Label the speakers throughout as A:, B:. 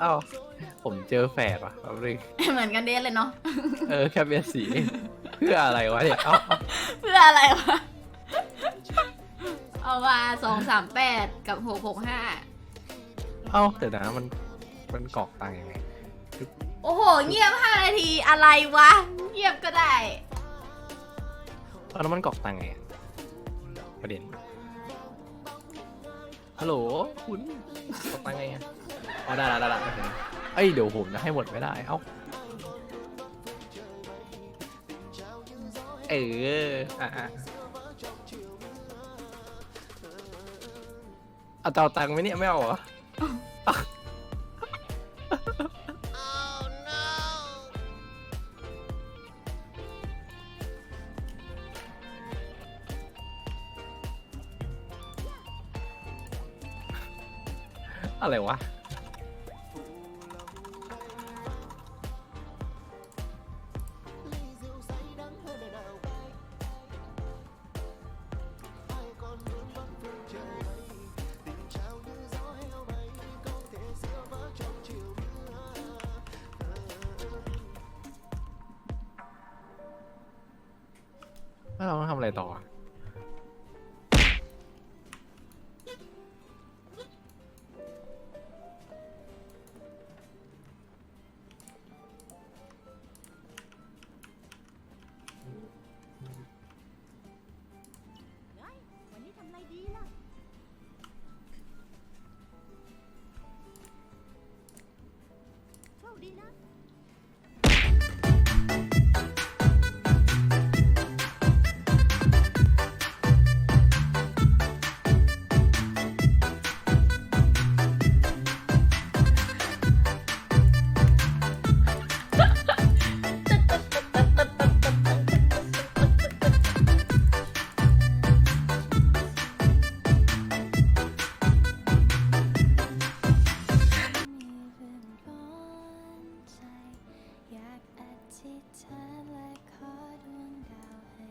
A: เอ้าผมเจอแฝดว่ะแป๊บนึง
B: เหมือนกันเดทเลยเนาะ
A: เออแค่เบียดสี เพื่ออะไรวะเนี่ยเอ้าเอ้า
B: เพื่ออะไรวะ เอาว่าสองสามแปดกับหกหกห้า
A: เอ้าเดี๋ยวนะมันมันกรอกตังค์ยังไง
B: โอ้โห เงียบห้านาทีอะไรวะ เงียบก็ได้
A: เอาแล้วมันกรอกตังค์ไงอะประเด็นฮัลโหลคุณกรอกตังค์ไงอะ อ๋อได้ละได้ละโอเคเอ้ยเดี๋ยวผมจะให้หมดไม่ได้ เอ้า เออ อะอะเอาจะเอาตังค์ไหมเนี่ยไม่เอาเหรอ อะไรวะ แล้วเราต้องทำอะไรต่ออะ
C: ธิษฐานและขอดวงดาวให้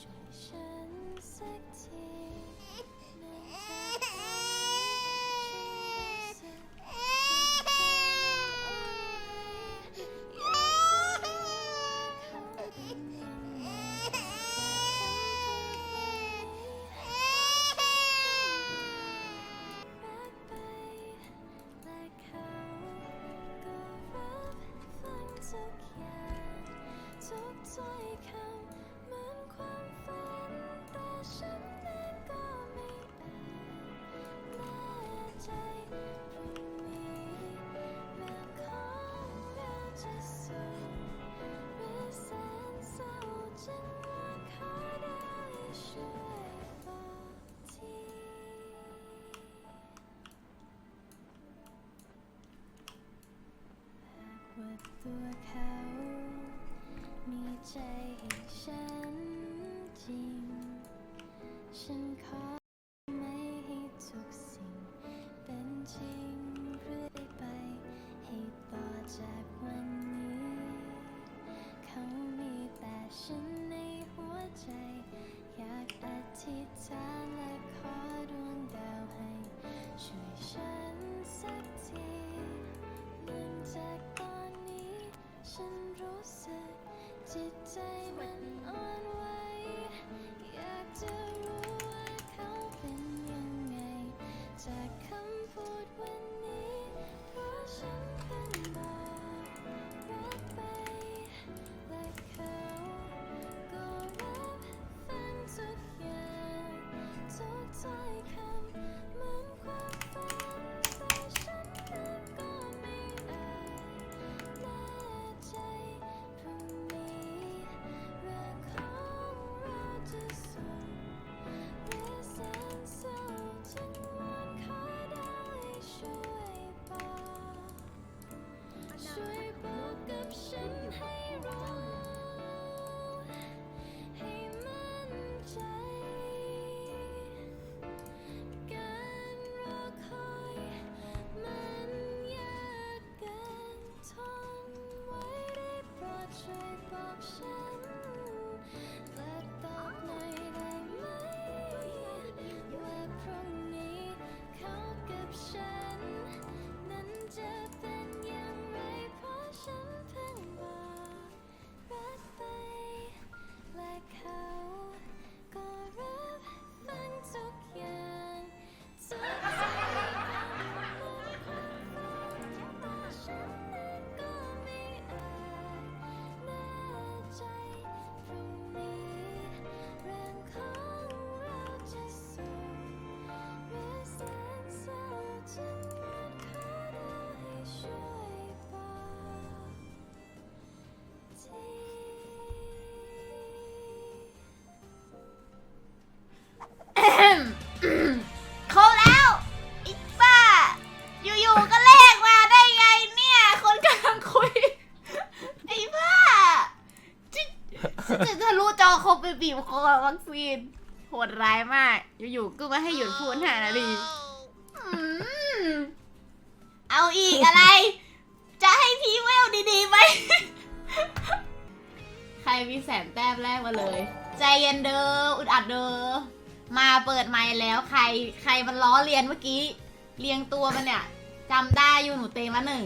C: ช่วยฉันสักที ถ้อยคำเหมือนความฝัน แต่ฉันเองก็ไม่อาจแน่ใจพรุ่งนี้เรื่องของเราจะสุขหรือแสนเศร้าจึงวอนขอได้ช่วยบอกที หากว่าตัวเขา มีใจให้ฉันจริง ฉันขอ ว่
B: บีบคอวัคซีนโหดร้ายมาก อยู่ๆก็มาให้หยุดพูดหานาทีอืมเอาอีกอะไร จะให้พี่เวลดีๆไหม ใครมีแสนแต้มแรกมาเลย ใจเย็นเด้ออุดอัดเด้อมาเปิดไมค์แล้วใครใครมันล้อเลียนเมื่อกี้ เรียงตัวมันเนี่ยจำได้อยู่หนูเตมาหนึ่ง